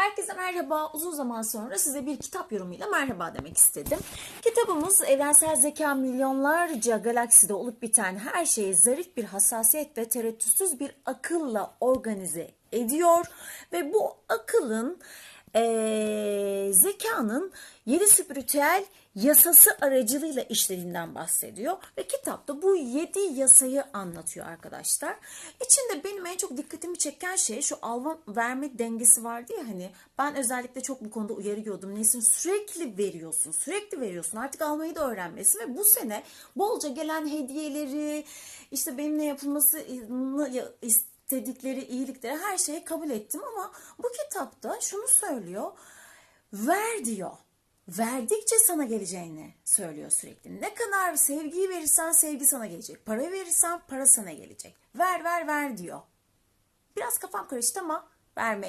Herkese merhaba. Uzun zaman sonra size bir kitap yorumuyla merhaba demek istedim. Kitabımız evrensel zeka milyonlarca galakside olup biten her şeyi zarif bir hassasiyet ve tereddütsüz bir akılla organize ediyor. Ve bu akılın eee, zekanın yedi spiritüel yasası aracılığıyla işlediğinden bahsediyor. Ve kitapta bu yedi yasayı anlatıyor arkadaşlar. İçinde benim en çok dikkatimi çeken şey şu alma verme dengesi vardı ya hani ben özellikle çok bu konuda uyarıyordum. Nesin sürekli veriyorsun sürekli veriyorsun artık almayı da öğrenmesi ve bu sene bolca gelen hediyeleri işte benimle yapılmasını istedikleri iyilikleri her şeyi kabul ettim ama bu kitapta şunu söylüyor ver diyor verdikçe sana geleceğini söylüyor sürekli. Ne kadar sevgiyi verirsen sevgi sana gelecek. Para verirsen para sana gelecek. Ver ver ver diyor. Biraz kafam karıştı ama vermeye